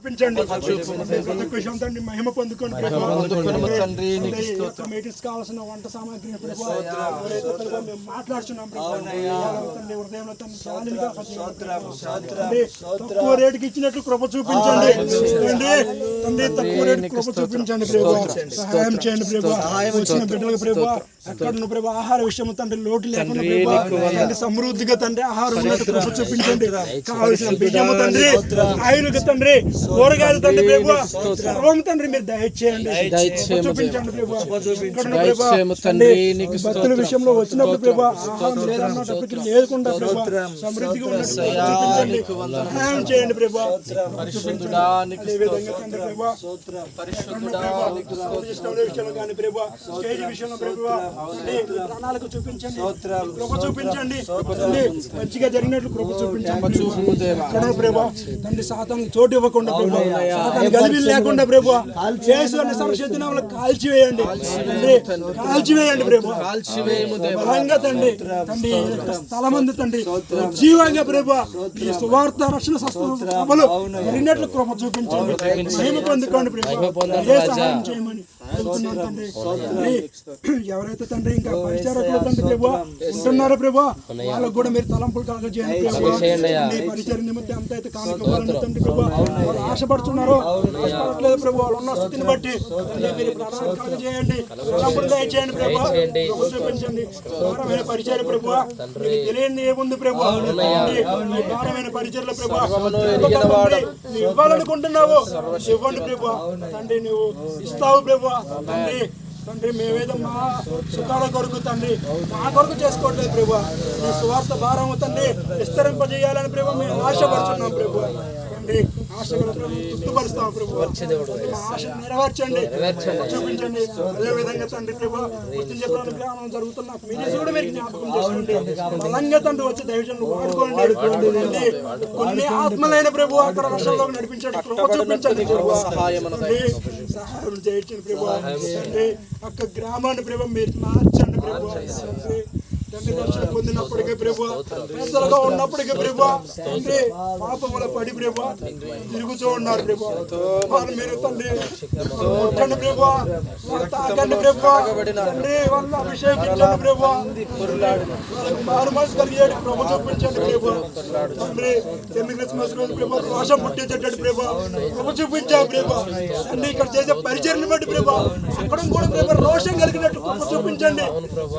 చూపించండి. ప్రతి ఒక్క విషయం తండ్రి మహిమ పొందుకోండి. తండ్రి మీటింగ్స్ కావాల్సిన వంట సామాగ్రి మేము మాట్లాడుచున్నాం తండ్రి హృదయంలో తండ్రి తక్కువ రేటుకి ఇచ్చినట్లు కృప చూపించండి. తండ్రి తండ్రి తక్కువ రేటు కృప చూపించండి ప్రభు. సహాయం చేయండి ప్రభు. వచ్చిన బిడ్డలకు ప్రభు ఎక్కడ ఉన్న ప్రభు ఆహార విషయం తండ్రి లోటు లేకుండా ప్రభు సమృద్ధిగా తండ్రి ఆహారం కృప చూపించండి. కావలసిన బియ్యము తండ్రి ఆయులుగా తండ్రి కూరగాయలు తండ్రి ప్రభు సర్వం తండ్రి మీరు దయచేయండి. చూపించండి ప్రభు తండ్రి, భక్తుల విషయంలో వచ్చినప్పుడు ప్రభు ఆహారం లేదన్నప్పటికీ లేకుండా ప్రభు సమృద్ధిగా ఉన్నట్టు చూపించండి. సహాయం చేయండి ప్రభు పరిశుద్ధుడా కానీ ప్రభు స్టేజ్ విషయంలో ప్రభు చూపించండి. కృప చూపించండి. తండ్రి మంచిగా జరిగినట్లు కృప చూపించండి. ప్రభు తండ్రి సాతానికి చోటు ఇవ్వకుండా గలిబిలి లేకుండా ప్రభు చేసు అనే సంశోధన కాల్చివేయండి కాల్చివేయండి ప్రభు. బలంగా తండ్రి తండ్రి స్థలమందు తండ్రి. జీవంగా ప్రభు ఈ సువార్త రక్షణ సభలు జరిగినట్లు కృప చూపించండి. పొందుకోండి ప్రభు. సహాయం చేయమని. తండ్రి ఎవరైతే తండ్రి ఇంకా పరిచారకులు తండ్రి ప్రభు ఉంటున్నారో ప్రభు వాళ్ళకు కూడా మీరు తలంపులు కలగజేయండి ప్రభు. పరిచయ నిమిత్తం ఎంత అయితే కానుకోవాలని తండ్రి ప్రభు వాళ్ళు ఆశపడుతున్నారో ఆశపడట్లేదు ప్రభు వాళ్ళు ఉన్న స్థితిని బట్టి మీరు ప్రాణాలు కలగజేయండి తలంపులు దయచేయండి ప్రభు. చూపించండి. భారమైన పరిచయం ప్రభు. మీకు తెలియని ఏముంది ప్రభు? భారమైన పరిచయల ప్రభు. ఇవ్వాలనుకుంటున్నావు? ఇవ్వండి ప్రభు. తండ్రి నువ్వు ఇస్తావు ప్రభు. తండ్రి తండ్రి మేమేదో మా సుఖాల కొరకు తండ్రి మా కొరకు చేసుకోవట్లేదు ప్రభు. నీ సువార్త భారం తండ్రి విస్తరింపజేయాలని ప్రభు మేము ఆశపడుతున్నాం ప్రభు. తండ్రి తృప్తిపరుస్తాం ప్రభు. ఆశ నెరవేర్చండి చూపించండి. అదే విధంగా తండ్రి ప్రభు గుర్తించే ప్రాణ గ్రామం జరుగుతున్న మీడియాస్ కూడా మీరు జ్ఞాపకం చేసుకోండి. బలంగా తండ్రి వచ్చి దైవజనులు వాడుకోండి. తండ్రి, కొన్ని ఆత్మలైన ప్రభు అక్కడ వర్షంలో నడిపించండి. కృప చూపించండి ప్రభు. సహాయం చేయించండి ప్రభు. ఒక్క గ్రామాన్ని ప్రభు మీరు మార్చండి ప్రభు. తండ్రి పొందినప్పటికే ప్రభు పెద్దలుగా ఉన్నప్పటికే ప్రభు తండ్రి పాపముల పడి ప్రభు తిరుగుతూ ఉన్నారు ప్రభు వారు మీరు తండ్రి ముట్టండి ప్రభు తాకండి ప్రభు తండ్రి వాళ్ళ అభిషేకించండి ప్రభు వాళ్ళకి మారు మనసు కలిగేది ప్రభు చూపించండి ప్రభు తండ్రి సెమీ క్రిస్మస్ రోజు ప్రభు రోషం పుట్టించేటట్టు ప్రభు ప్రభు చూపించావు ప్రభు తండ్రి ఇక్కడ చేసే పరిచయం బట్టి ప్రభు అక్కడ కూడా ప్రభు రోషం కలిగినట్టు ప్రభు చూపించండి.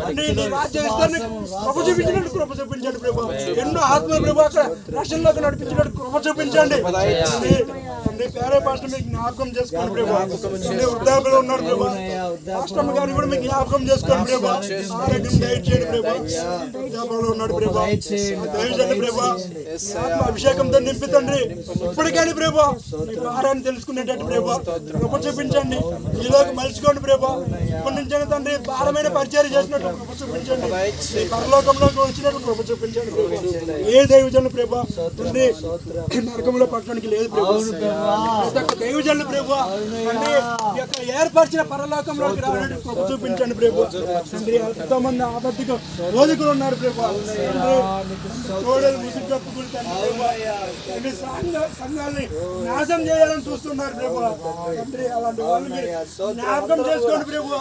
తండ్రి నీ రాజ్య విస్తరణ కృప చూపించినట్టు కృప చూపించండి ప్రభు. ఎన్నో ఆత్మ ప్రభు అక్కడ రక్షణలోకి నడిపించినట్టు కృప చూపించండి తండ్రి పేరే పాస్టర్ మీకు జ్ఞాపకం చేసుకోండి ప్రభు. తండ్రి వృద్ధాపులు ఉన్నారు ప్రభు. పాస్టర్ గారిని కూడా మీకు జ్ఞాపకం చేసుకోండి ప్రభు. ఆరోగ్యం దయచేయండి ప్రభు. వృద్ధాపులో ఉన్నాడు ప్రభు. దయచేయండి ప్రభు. మీ ఆత్మ అభిషేకంతో నింపి తండ్రి. ఇప్పటికైనా ప్రభు మీ భారాన్ని తెలుసుకునేటట్టు ప్రభు. కృప చూపించండి. ఈలోకి మలుచుకోండి ప్రభు. ఇప్పటి నుంచైనా తండ్రి భారమైన పరిచయం చేసినట్టు కృప చూపించండి. పరలోకంలోకి వచ్చినట్టు కృప చూపించండి ఏ దైవజనులు ప్రభు? తండ్రి నరకంలో పట్టడానికి లేదు ప్రభు. ప్రతి ఒక్క దైవజనులు ప్రభు తండ్రి ఈ యొక్క ఏర్పరిచిన పరలోకంలోకి రావడానికి కృప చూపించండి ప్రభు. తండ్రి ఎంతో మంది ఆబద్ధిక బోధకులు ఉన్నారు ప్రభు. తండ్రి కోడలు ముసుగు కప్పుకుని తండ్రి ప్రభు తండ్రి సంఘ- సంఘాన్ని నాశనం చేయాలని చూస్తున్నారు ప్రభు. తండ్రి అలాంటి వాళ్ళు జ్ఞాపకం చేసుకోండి ప్రభు.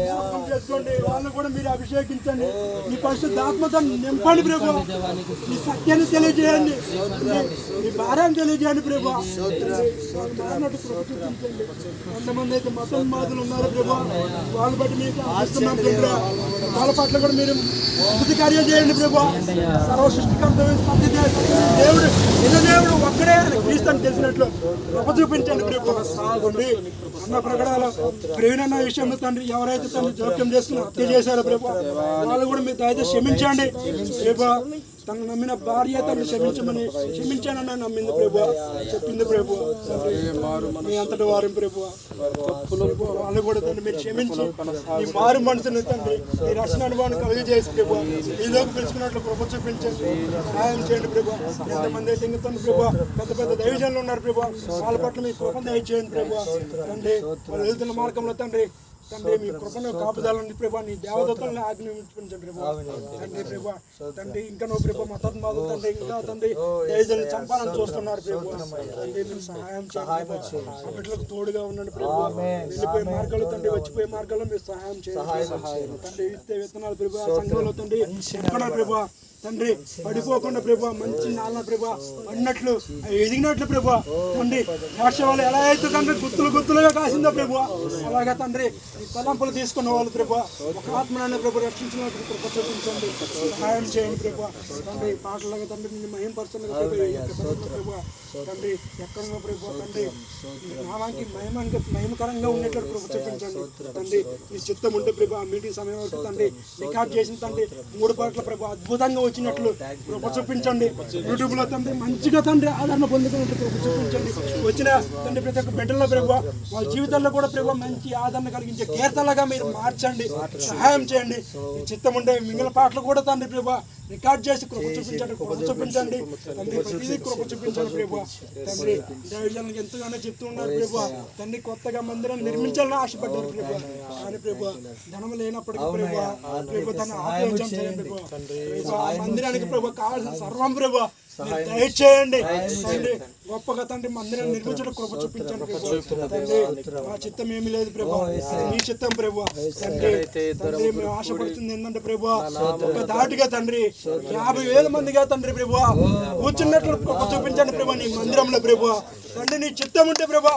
జ్ఞాపకం చేసుకోండి. వాళ్ళని కూడా మీరు అభిషేకించండి. ఈ పరిశుద్ధ ఆత్మతో నింపండి ప్రభు. ఈ సత్యాన్ని తెలియజేయండి. ఈ భారాన్ని తెలియజేయండి ప్రభు. మారినట్టు కృప చూపించండి కొంతమంది అయితే మతం మాదులు ఉన్నారు ప్రభు. వాళ్ళ బట్టి మీకు ఆస్తున్నాం ప్రభు వాళ్ళ పట్ల కూడా మీరు అద్భుత కార్యం చేయండి ప్రభు. సర్వ సృష్టికర్త దేవుడు నిజ దేవుడు ఒక్కడే క్రీస్తుని తెలిసినట్లు కృప చూపించండి ప్రభు. సాగుండి. అన్న ప్రకటన ప్రవీణ విషయంలో తండ్రి ఎవరైతే తండ్రి జోక్యం చేసుకుని హత్య చేశారో ప్రభు వాళ్ళు కూడా మీరు దయచేసి క్షమించండి. ప్రభు తను నమ్మిన భార్య తను క్షమించమని క్షమించానని నమ్మింది ప్రభు. చెప్పింది ప్రభు. మీ అంతటి వారి ప్రభు. వాళ్ళు కూడా తను మీరు క్షమించి ఈ మారు మనసుని తండ్రి ఈ రక్షణ అనుభవాన్ని చేసి ప్రభు ఈలోకి పిలుచుకున్నట్లు ప్రభు చూపించండి. సాయం చేయండి ప్రభు. ఎంతమంది అయితే ఇంకా ప్రభు పెద్ద పెద్ద దైవజనులు ఉన్నారు ప్రభు. వాళ్ళ పట్ల మీ కృప దయచేయండి ప్రభు. తండ్రి వాళ్ళు వెళ్తున్న మార్గంలో తండ్రి తండ్రి మీ కృపను కాపుదలని ప్రభా నీ దేవదత్తులను ఆజ్ఞాపించండి ప్రభా. తండ్రి. ప్రభా తండ్రి ఇంకా నువ్వు ప్రభా మతోన్మాదులు తండ్రి ఇంకా తండ్రి దైజల్ని చంపాలని చూస్తున్నారు ప్రభా. తండ్రి మీరు సహాయం చేయండి బిడ్డలకు తోడుగా ఉండండి ప్రభా. వెళ్ళిపోయే మార్గాలు తండ్రి వచ్చిపోయే మార్గాల్లో మీరు సహాయం చేయండి తండ్రి విత్తే విత్తనాలు ప్రభా సంఘంలో తండ్రి ప్రభా తండ్రి పడిపోకుండా ప్రభా మంచి నాన్న ప్రభా అన్నట్లు ఎదిగినట్లు ప్రభా. తండ్రి వాళ్ళు ఎలా అయితే తండ్రి గుత్తులు గుత్తులుగా కాసిందో ప్రభా. అలాగే తండ్రి తలంపులు తీసుకున్న వాళ్ళు ప్రభా ఒక ఆత్మనాన్ని ప్రభు రక్షించినట్లు కృప చూపించండి సహాయం చేయండి ప్రభా తండ్రి పాటలుగా తండ్రి నిన్ను మహింపరుస్తున్న ప్రభా తండ్రి ఎక్కడున్న ప్రభా తండ్రి నామానికి మహిమంగా మహిమకరంగా ఉండేట్లు కృప చూపించండి. తండ్రి మీ చిత్తం ఉంటే ప్రభా మీటింగ్ సమయం వరకు తండ్రి రికార్డ్ చేసిన తండ్రి మూడు పాటల ప్రభా అద్భుతంగా వచ్చినట్లు కృప చూపించండి. యూట్యూబ్లో తండ్రి మంచిగా తండ్రి ఆదరణ పొందుకున్నట్టు కృప చూపించండి. వచ్చిన తండ్రి ప్రతి ఒక్క బిడ్డల్లో ప్రభా వాళ్ళ జీవితాల్లో కూడా ప్రభా మంచి ఆదరణ కలిగించే కీర్తనలుగా మీరు మార్చండి సహాయం చేయండి. మీ చిత్తం ఉండే మిగిలిన పాటలు కూడా తండ్రి ప్రభా రికార్డ్ చేసి కృప చూపించండి కృప చూపించండి. తండ్రి ప్రతిదీ కృప చూపించండి ప్రభా. తండ్రి దైవజనులకు ఎంతగానో చెప్తూ ఉన్నారు ప్రభా. తండ్రి కొత్తగా మందిరం నిర్మించాలని ఆశపడ్డారు ప్రభా. కానీ ప్రభా ధనం లేనప్పటికీ ప్రభా ప్రభా తన ఆలోచన చేయండి ప్రభా. మందిరానికి ప్రభా కావాల్సిన సర్వం ప్రభా. దయచేయండి. తండ్రి గొప్పగా తండ్రి మందిరం నిర్మించడం కృప చూపించండి మా చిత్తం ఏమీ లేదు ప్రభా. మీ చిత్తం ప్రభా. తండ్రి మేము ఆశపడుతుంది ఏంటంటే ప్రభా ఒక దాటిగా తండ్రి యాభై వేల మందిగా తండ్రి ప్రభా. కూర్చున్నట్లు కృప చూపించండి ప్రభా నీ మందిరంలో ప్రభా. తండ్రి నీ చిత్తం ఉంటే ప్రభా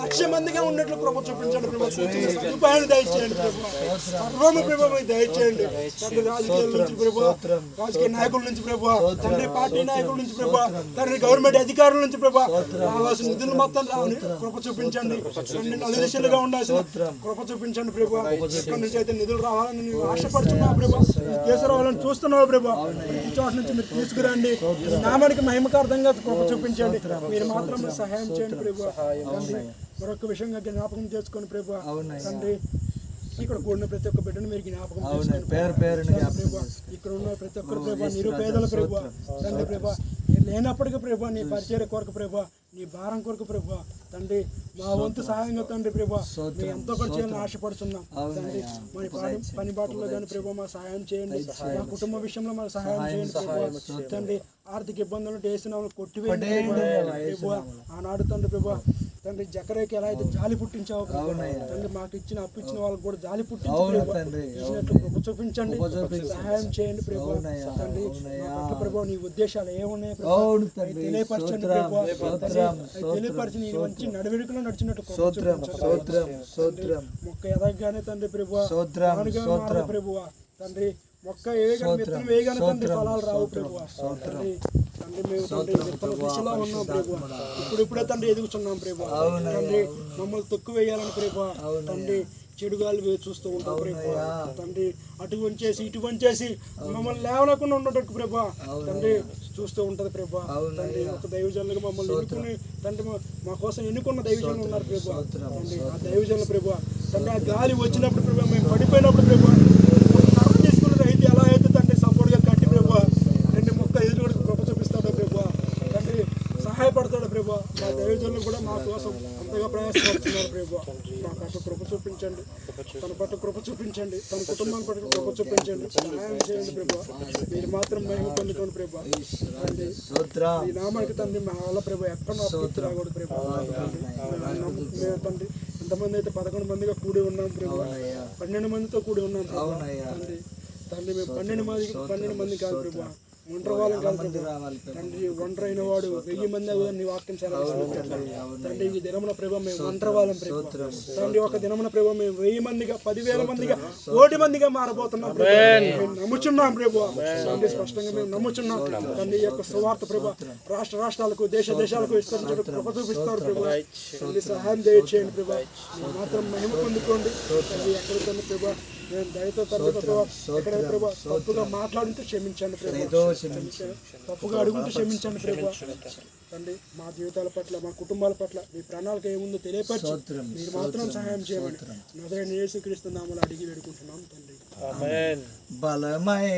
లక్ష మందిగా ఉన్నట్లు కృప చూపించండి ప్రభా. సదుపాయాన్ని దయచేయండి ప్రభా. సర్వము ప్రభా దయచేయండి. తండ్రి రాజకీయాల నుంచి ప్రభా రాజకీయ నాయకుల నుంచి ప్రభా. తండ్రి పార్టీ నాయకుల నుంచి ప్రభా. తండ్రి గవర్నమెంట్ అధికారుల నుంచి ప్రభా. రావాల్సిన నిధులు మొత్తం రావని కృప చూపించండి. నలుదిశలుగా ఉండాల్సిన కృప చూపించండి ప్రభా. ఎక్కడి నుంచి అయితే నిధులు రావాలని నువ్వు ఆశపడుతున్నావు ప్రభా. తీసుకురావాలని చూస్తున్నావు ప్రభా. ఈ చోట నుంచి మీరు తీసుకురండి. నామానికి మహిమకార్థంగా కృప చూపించండి. మీరు మాత్రం సహాయం చేయండి ప్రభా. మరొక విషయంగా జ్ఞాపకం చేసుకొని ప్రభా. తండ్రి ఇక్కడ కూడిన ప్రతి ఒక్క బిడ్డను మీరు జ్ఞాపకం పేరు ఇక్కడ ఉన్న ప్రతి ఒక్కరు ప్రభా నిరుపేదల ప్రభా తండ్రి ప్రభా లేనప్పటికీ ప్రభా నీ పరిచయ కొరకు ప్రభా నీ భారం కొరకు ప్రభా తండ్రి మా వంతు సహాయంగా తండ్రి ప్రభా మేము ఎంతో కూడా చేయాలని ఆశపడుతున్నాం. తండ్రి మన పని పని బాటలో కానీ ప్రభా మా సహాయం చేయండి. మా కుటుంబ విషయంలో మా సహాయం చేయండి ప్రభా. తండ్రి ఆర్థిక ఇబ్బందులు వేసిన వాళ్ళు కొట్టివేయండి. ప్రభా. ఆనాడు తండ్రి ప్రభా తండ్రి జకరేకి ఎలా అయితే జాలి పుట్టించావు. తండ్రి మాకు ఇచ్చిన అప్పు ఇచ్చిన వాళ్ళకి కూడా జాలి పుట్టించి ప్రభా. తండ్రి. ఇచ్చినట్లు కృప చూపించండి. సహాయం చేయండి ప్రభా. తండ్రి ప్రభా నీ ఉద్దేశాలు ఏమున్నాయి తెలియపరచండి తెలియపరిచి నీ మంచి నడవడికలో నడిచినట్టు మొక్క ఎదగగానే తండ్రి ప్రభు. ప్రభు తండ్రి మొక్క వేయగానే విత్తనం వేయగానే తండ్రి ఫలాలు రావు ప్రభు. తండ్రి తండ్రి మేము తండ్రి దిశలో ఉన్నాం ప్రభు ఇప్పుడు ఇప్పుడే తండ్రి ఎదుగుతున్నాం ప్రభు తండ్రి మమ్మల్ని తొక్కు వేయాలని ప్రభు తండ్రి చెడుగాలు చూస్తూ ఉంటాం ప్రభు తండ్రి అటు వంచేసి ఇటు వంచేసి మమ్మల్ని లేవలేకుండా ఉండటట్టు ప్రభా తండ్రి చూస్తూ ఉంటది ప్రభా తండ్రి ఒక దైవజనులుగా మమ్మల్ని ఎన్నుకుని తండ్రి మా- మా కోసం ఎన్నుకున్న దైవజనులు ఉన్నారు ప్రభా తండ్రి ఆ దైవజనులు ప్రభా తండ్రి ఆ గాలి వచ్చినప్పుడు ప్రభా మేము పడిపోయినప్పుడు ప్రభా కర్ర తీసుకున్న రైతు ఎలా అయితే తండ్రి సపోర్ట్గా కట్టి ప్రభా తండ్రి మొక్క ఎదురు కృప చూపిస్తాడు ప్రభా తండ్రి సహాయపడతాడు ప్రభా మా దైవజనులు కూడా మా కోసం అంతగా ప్రయాసపడుతున్నారు ప్రభా. మా పట్ల కృప చూపించండి. తన పట్ల కృప చూపించండి. తన కుటుంబాన్ని పట్ల కృప చూపించండి. సహాయం చేయండి ప్రభా. మీరు మాత్రం మహిమ పొందుకోండి ప్రభా. ఈ నామానికి తండ్రి మా వాళ్ళ ప్రభా ఎక్కడ రాకూడదు ప్రభా. తండ్రి, మేము మేము ఎంతమంది అయితే పదకొండు మందిగా కూడి ఉన్నాం ప్రభా. పన్నెండు మందితో కూడి ఉన్నాం ప్రభా. తండ్రి మేము పన్నెండు మంది పన్నెండు మంది కాదు ప్రభా. ఒంటరి వాళ్ళం కాదు తండ్రి ఒంటరి అయిన వాడు వెయ్యి మంది అవుదని నీ వాక్యం. తండ్రి ఈ దినమున ప్రభా మేము ఒంటరి వాళ్ళం ప్రభా తండ్రి ఒక దినమున ప్రభా మేము వెయ్యి మందిగా పదివేల మందిగా కోటి మందిగా మారబోతున్నాం ప్రభా మేము నమ్ముచున్నాం ప్రభా తండ్రి స్పష్టంగా మేము నమ్ముచున్నాం. తండ్రి ఈ యొక్క సువార్త ప్రభా రాష్ట్ర రాష్ట్రాలకు దేశ దేశాలకు విస్తరించడం కృప చూపిస్తారు ప్రభా. తండ్రి సహాయం దయచేయండి ప్రభా. మాత్రం మహిమ పొందుకోండి. తండ్రి ఎక్కడికన్నా ప్రభా మేము దయతో తండ్రి ప్రభా ఎక్కడ ప్రభా? తప్పుగా మాట్లాడుతూ క్షమించండి తప్పుగా అడుగుతూ క్షమించండి తండ్రి మా జీవితాల పట్ల మా కుటుంబాల పట్ల మీ ప్రణాళిక ఏముందో తెలియపరచు మీరు మాత్రం సహాయం చేయమని నదరైన యేసుక్రీస్తు నామలు అడిగి వేడుకుంటున్నాం తండ్రి. బలమై